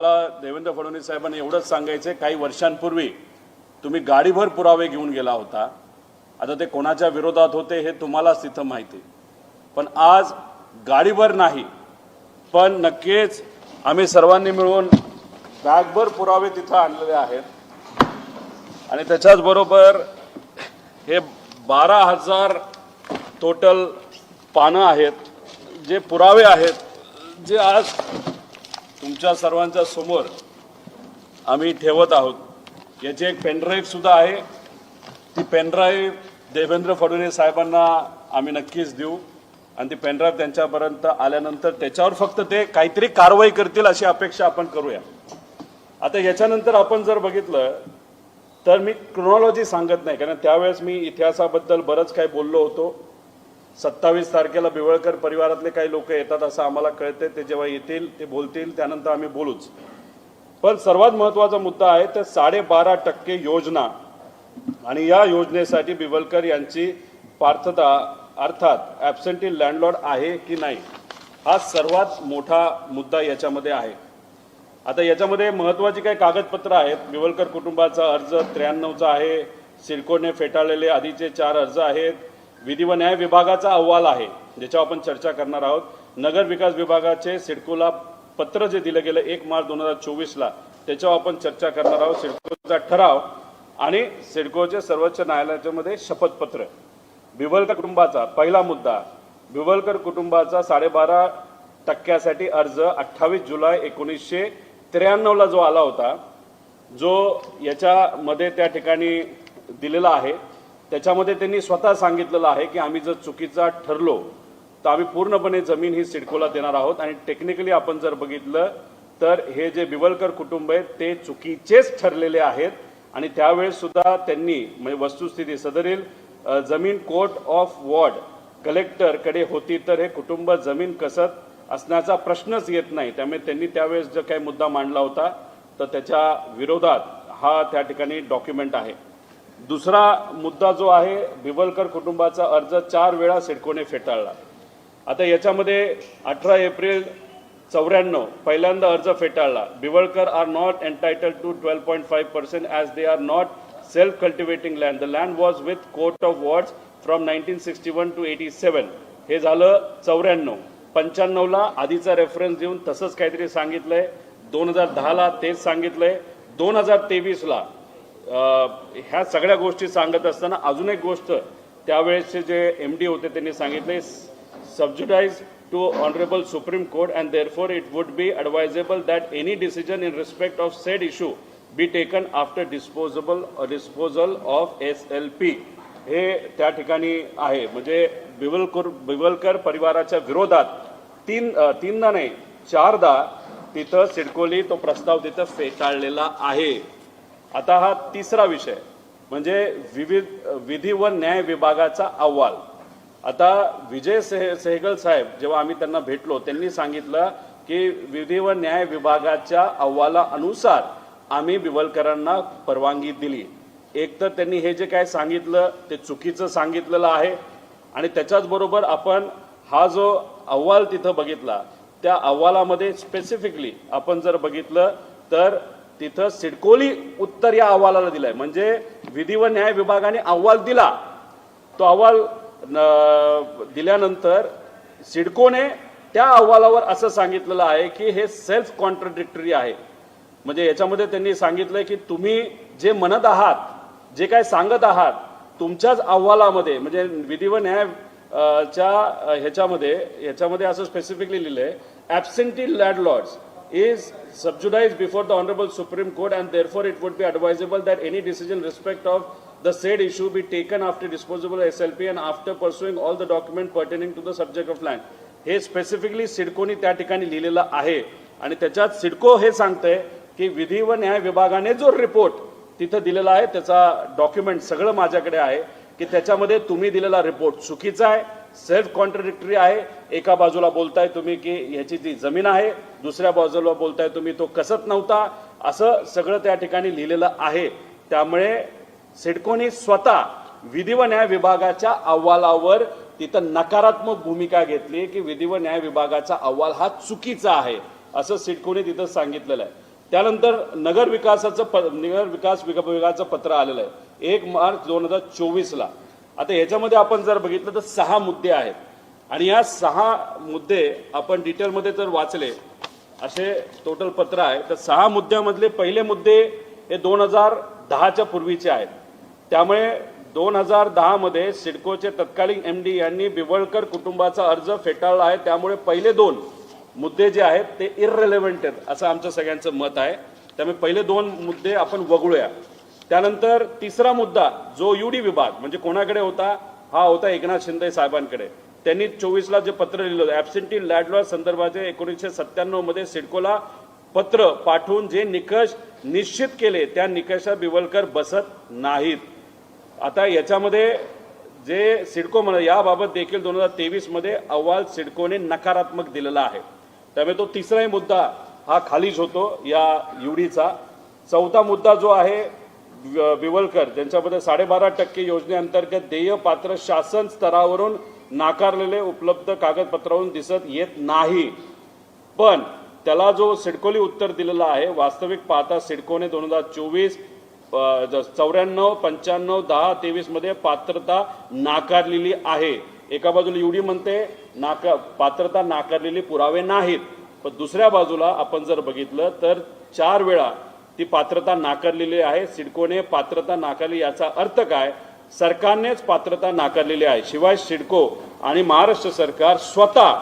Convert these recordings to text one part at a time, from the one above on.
मला देवेंद्र फडणवीस साहेबांनी एवढंच सांगायचं काही वर्षांपूर्वी तुम्ही गाडीभर पुरावे घेऊन गेला होता आता ते कोणाच्या विरोधात होते हे तुम्हालाच तिथं माहिती आहे. पण आज गाडीभर नाही पण नक्कीच आम्ही सर्वांनी मिळून बॅगभर पुरावे तिथं आणलेले आहेत आणि त्याच्याच बरोबर हे बारा हजार टोटल पानं आहेत जे पुरावे आहेत जे आज तुमच्या सर्वांच्या समोर आम्ही ठेवत आहोत. याची एक पेनड्राईव्ह सुद्धा आहे. ती पेनड्राईव्ह देवेंद्र फडणवीस साहेबांना आम्ही नक्कीच देऊ. आणि ती पेनड्राईव्ह त्यांच्यापर्यंत आल्यानंतर त्याच्यावर फक्त ते काहीतरी कारवाई करतील अशी अपेक्षा आपण करूया. आता याच्यानंतर आपण जर बघितलं तर मी क्रोनॉलॉजी सांगत नाही कारण त्यावेळेस मी इतिहासाबद्दल बरंच काही बोललो होतो. सत्तावीस तारखेला बिवळकर परिवारातले काही लोक येतात असं आम्हाला कळते ते जेव्हा येतील ते बोलतील त्यानंतर आम्ही बोलूच. पण सर्वात महत्त्वाचा मुद्दा आहे तर साडेबारा टक्के योजना. आणि या योजनेसाठी बिवलकर यांची पार्थता अर्थात ॲबसेंटी लँडलॉर्ड आहे की नाही हा सर्वात मोठा मुद्दा याच्यामध्ये आहे. आता याच्यामध्ये महत्वाची काही कागदपत्र आहेत. बिवलकर कुटुंबाचा अर्ज त्र्याण्णवचा आहे सिडकोने फेटाळलेले आधीचे चार अर्ज आहेत. विधी व न्याय विभागाचा अहवाल आहे ज्याच्यावर आपण चर्चा करणार आहोत. नगर विकास विभागाचे सिडकोला पत्र जे दिलं गेलं एक मार्च दोन हजार चोवीसला त्याच्यावर आपण चर्चा करणार आहोत. सिडकोचा ठराव आणि सिडकोचे सर्वोच्च न्यायालयाच्यामध्ये शपथपत्र. बिवलकर कुटुंबाचा पहिला मुद्दा बिवलकर कुटुंबाचा साडेबारा टक्क्यासाठी अर्ज अठ्ठावीस जुलै एकोणीसशे त्र्याण्णवला जो आला होता जो याच्यामध्ये त्या ठिकाणी दिलेला आहे. त्याच्यामध्ये त्यांनी स्वतः सांगितलेलं आहे की आम्ही जर चुकीचा ठरलो तर आम्ही पूर्णपणे जमीन ही सिडकोला देणार आहोत. आणि टेक्निकली आपण जर बघितलं तर हे जे बिवलकर कुटुंब आहेत ते चुकीचेच ठरलेले आहेत. आणि त्यावेळेस सुद्धा त्यांनी म्हणजे वस्तुस्थिती सदरील जमीन कोर्ट ऑफ वॉर्ड कलेक्टरकडे होती तर हे कुटुंब जमीन कसत असण्याचा प्रश्नच येत नाही. त्यामुळे त्यांनी त्यावेळेस जो काही मुद्दा मांडला होता तर त्याच्या विरोधात हा त्या ठिकाणी डॉक्युमेंट आहे. दुसरा मुद्दा जो आहे बिवलकर कुटुंबाचा अर्ज चार वेळा सिडकोने फेटाळला. आता याच्यामध्ये अठरा एप्रिल चौऱ्याण्णव पहिल्यांदा अर्ज फेटाळला. Biwalkar are not entitled to twelve point five percent as they are not self cultivating land the land was with court of wards from nineteen sixty one to eighty seven हे झालं चौऱ्याण्णव. पंच्याण्णवला आधीचा reference देऊन तसंच काहीतरी सांगितलंय. दोन हजार दहाला तेच सांगितलंय. दोन हजार तेवीसला ह्या सगळ्या गोष्टी सांगत असताना अजून एक गोष्ट त्यावेळेचे जे एम डी होते त्यांनी सांगितले subjudice to honourable supreme court and therefore it would be advisable that any decision in respect of said issue be taken after disposable disposal of S L P हे त्या ठिकाणी आहे. म्हणजे बिवलकर बिवलकर परिवाराच्या विरोधात तीन तीनदा नाही चारदा तिथं सिडकोली तो प्रस्ताव तिथं फेटाळलेला आहे. आता हा तिसरा विषय म्हणजे विविध विधी व न्याय विभागाचा अहवाल. आता विजय सेह सेहगल साहेब जेव्हा आम्ही त्यांना भेटलो त्यांनी सांगितलं की विधी व न्याय विभागाच्या अहवालानुसार आम्ही बिवलकरांना परवानगी दिली. एक तर त्यांनी हे जे काय सांगितलं ते चुकीचं सांगितलेलं आहे. आणि त्याच्याचबरोबर आपण हा जो अहवाल तिथं बघितला त्या अहवालामध्ये स्पेसिफिकली आपण जर बघितलं तर तिथं सिडकोली उत्तर या अहवालाला दिलंय. म्हणजे विधी व न्याय विभागाने अहवाल दिला. तो अहवाल दिल्यानंतर सिडकोने त्या अहवालावर असं सांगितलेलं आहे की हे सेल्फ कॉन्ट्रडिक्टरी आहे. म्हणजे याच्यामध्ये त्यांनी सांगितलंय की तुम्ही जे म्हणत आहात जे काय सांगत आहात तुमच्याच अहवालामध्ये म्हणजे विधी व न्याय च्या ह्याच्यामध्ये ह्याच्यामध्ये असं स्पेसिफिकली लिहिलंय absentee landlords is subjudiced before the Honorable Supreme Court and therefore it would be advisable that any decision in respect of the said issue be taken after disposable SLP and after pursuing all the document pertaining to the subject of land. हे specifically सिडकोनी त्या ठिकाणी लिहिलेलं आहे आणि त्याच्यात सिडको हे सांगतंय की विधी व न्याय विभागाने जो रिपोर्ट तिथं दिलेला आहे त्याचा डॉक्युमेंट सगळं माझ्याकडे आहे की त्याच्यामध्ये तुम्ही दिलेला रिपोर्ट चुकीचा आहे सेल्फ कॉन्ट्रडिक्टरी आहे. एका बाजूला बोलताय तुम्ही की ह्याची ती जमीन आहे दुसऱ्या बाजूला बोलताय तुम्ही तो कसत नव्हता. असं सगळं त्या ठिकाणी लिहिलेलं आहे. त्यामुळे सिडकोनी स्वतः विधी व न्याय विभागाच्या अहवालावर तिथं नकारात्मक भूमिका घेतली की विधी व न्याय विभागाचा अहवाल हा चुकीचा आहे असं सिडकोने तिथं सांगितलेलं आहे. त्यानंतर नगर विकासाचं प नगर विकास विभागाचं पत्र आलेलं आहे. एक मार्च दोन हजार चोवीसला. आता याच्यामध्ये आपण जर बघितलं तर सहा मुद्दे आहेत. आणि या सहा मुद्दे आपण डिटेलमध्ये जर वाचले असे टोटल पत्र आहे तर सहा मुद्द्यामधले पहिले मुद्दे हे दोन हजार दहाच्या पूर्वीचे आहेत. त्यामुळे दोन हजार दहामध्ये सिडकोचे तत्कालीन एम डी यांनी बिवळकर कुटुंबाचा अर्ज फेटाळला आहे. त्यामुळे पहिले दोन मुद्दे जे आहेत ते इररेलेव्हंट आहेत असं आमचं सगळ्यांचं मत आहे. त्यामुळे पहिले दोन मुद्दे आपण वगळूया. त्यानंतर तिसरा मुद्दा जो युडी विभाग म्हणजे कोणाकडे होता? हा होता एकनाथ शिंदे साहेबांकडे. त्यांनी चोवीसला जे पत्र लिहिलं होतं ॲबसेंटी लँडलॉर्ड संदर्भाचे एकोणीसशे सत्त्याण्णवमध्ये सिडकोला पत्र पाठवून जे निकष निश्चित केले त्या निकषात बिवलकर बसत नाहीत. आता याच्यामध्ये जे सिडको म्हणा याबाबत देखील दोन हजार तेवीसमध्ये अहवाल सिडकोने नकारात्मक दिलेला आहे. त्यामुळे तो तिसराही मुद्दा हा खालीच होतो या युडीचा चौथा मुद्दा जो आहे विवलकर त्यांच्यामध्ये साडेबारा टक्के योजनेअंतर्गत देय पात्र शासन स्तरावरून नाकारलेले उपलब्ध कागदपत्रावरून दिसत येत नाही. पण त्याला जो सिडकोली उत्तर दिलेला आहे वास्तविक पाहता सिडकोने दोन हजार चोवीस चौऱ्याण्णव पंच्याण्णव दहा तेवीसमध्ये पात्रता नाकारलेली आहे. एका बाजूला युडी म्हणते नाका पात्रता नाकारलेली पुरावे नाहीत. पण दुसऱ्या बाजूला आपण जर बघितलं तर चार वेळा ती पात्रता नाकारलेली आहे. सिडकोने पात्रता नाकारली याचा अर्थ काय? सरकारनेच पात्रता नाकारलेली आहे. शिवाय सिडको आणि महाराष्ट्र सरकार स्वतः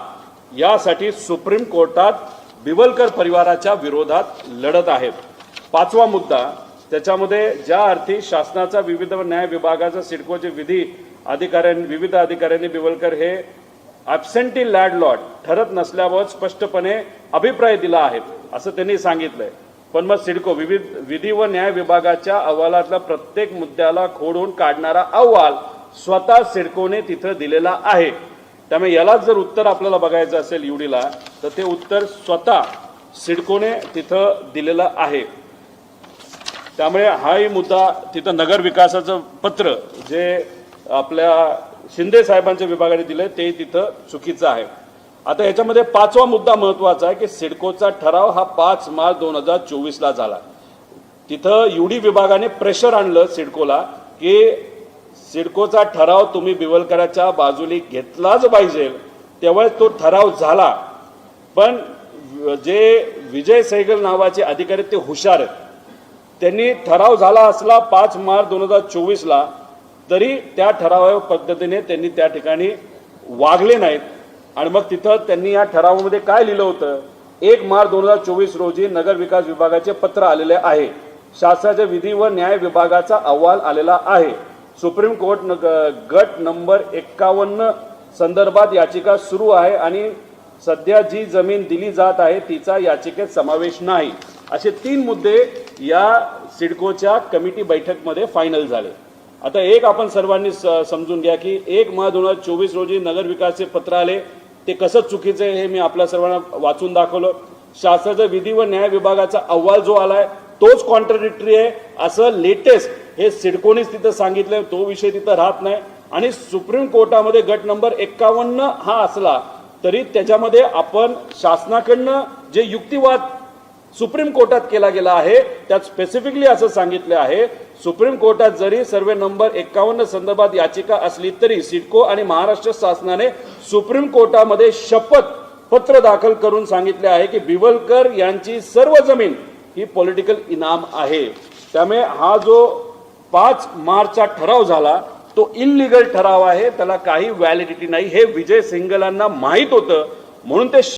यासाठी सुप्रीम कोर्टात बिवलकर परिवाराच्या विरोधात लढत आहेत. पाचवा मुद्दा त्याच्यामध्ये ज्या अर्थी शासनाचा विविध न्याय विभागाचा सिडकोचे विधी अधिकाऱ्यांनी विविध अधिकाऱ्यांनी बिवलकर हे ॲबसेंटी लॅडलॉट ठरत नसल्यावर स्पष्टपणे अभिप्राय दिला आहे असं त्यांनी सांगितलंय. पण मग सिडको विविध विधी व न्याय विभागाच्या अहवालातल्या प्रत्येक मुद्द्याला खोडून काढणारा अहवाल स्वतः सिडकोने तिथं दिलेला आहे. त्यामुळे यालाच जर उत्तर आपल्याला बघायचं असेल युडीला तर ते उत्तर स्वतः सिडकोने तिथं दिलेलं आहे. त्यामुळे हाही मुद्दा तिथं नगर विकासाचं पत्र जे आपल्या शिंदे साहेबांच्या विभागाने दिलं ते तिथं चुकीचं आहे. आता याच्यामध्ये पाचवा मुद्दा महत्त्वाचा आहे की सिडकोचा ठराव हा पाच मार्च दोन हजार चोवीसला झाला. तिथं युडी विभागाने प्रेशर आणलं सिडकोला की सिडकोचा ठराव तुम्ही बिवलकराच्या बाजूने घेतलाच पाहिजे. तेव्हा तो ठराव झाला. पण जे विजय सैगल नावाचे अधिकारी ते हुशार आहेत. त्यांनी ठराव झाला असला पाच मार्च दोन हजार चोवीसला तरी त्या ठरावा पद्धतीने त्यांनी त्या ठिकाणी वागले नाहीत. आणि मग तिथं त्यांनी या ठरावामध्ये काय लिहिलं होतं? एक मार्च दोन हजार चोवीस रोजी नगर विकास विभागाचे पत्र आलेले आहे. शासनाच्या विधी व न्याय विभागाचा अहवाल आलेला आहे. सुप्रीम कोर्ट नग- गट नंबर एक्कावन्न संदर्भात याचिका सुरू आहे आणि सध्या जी जमीन दिली जात आहे तिचा याचिकेत समावेश नाही. असे तीन मुद्दे या सिडकोच्या कमिटी बैठकमध्ये फायनल झाले. आता एक आपण सर्वांनी स- समजून घ्या की एक मार्च दोन हजार चोवीस रोजी नगर विकासचे पत्र आले. ते कसं चुकीचं आहे हे मी आपल्या सर्वांना वाचून दाखवलं. शासनाचा विधी व न्याय विभागाचा अहवाल जो आलाय तोच कॉन्ट्रडिक्टरी आहे. असं लेटेस्ट हे सिडकोनीच तिथं सांगितलं तो विषय तिथं राहत नाही. आणि सुप्रीम कोर्टामध्ये गट नंबर एक्कावन्न हा असला तरी त्याच्यामध्ये आपण शासनाकडनं जे युक्तिवाद सुप्रीम कोर्टात केला गेला आहे. त्यात स्पेसिफिकली असं सांगितलं आहे सुप्रीम कोर्टात जरी सर्वे नंबर एकावन्न संदर्भात याचिका असली तरी सिडको आणि महाराष्ट्र शासनाने सुप्रीम कोर्टामध्ये शपथ पत्र दाखल करून सांगितले आहे की बिवलकर यांची सर्व जमीन ही पॉलिटिकल इनाम आहे. त्यामुळे हा जो पाच मार्चचा ठराव झाला तो इनलिगल ठराव आहे. त्याला काही व्हॅलिडिटी नाही. हे विजय सिंगलांना माहीत होतं. म्हणून ते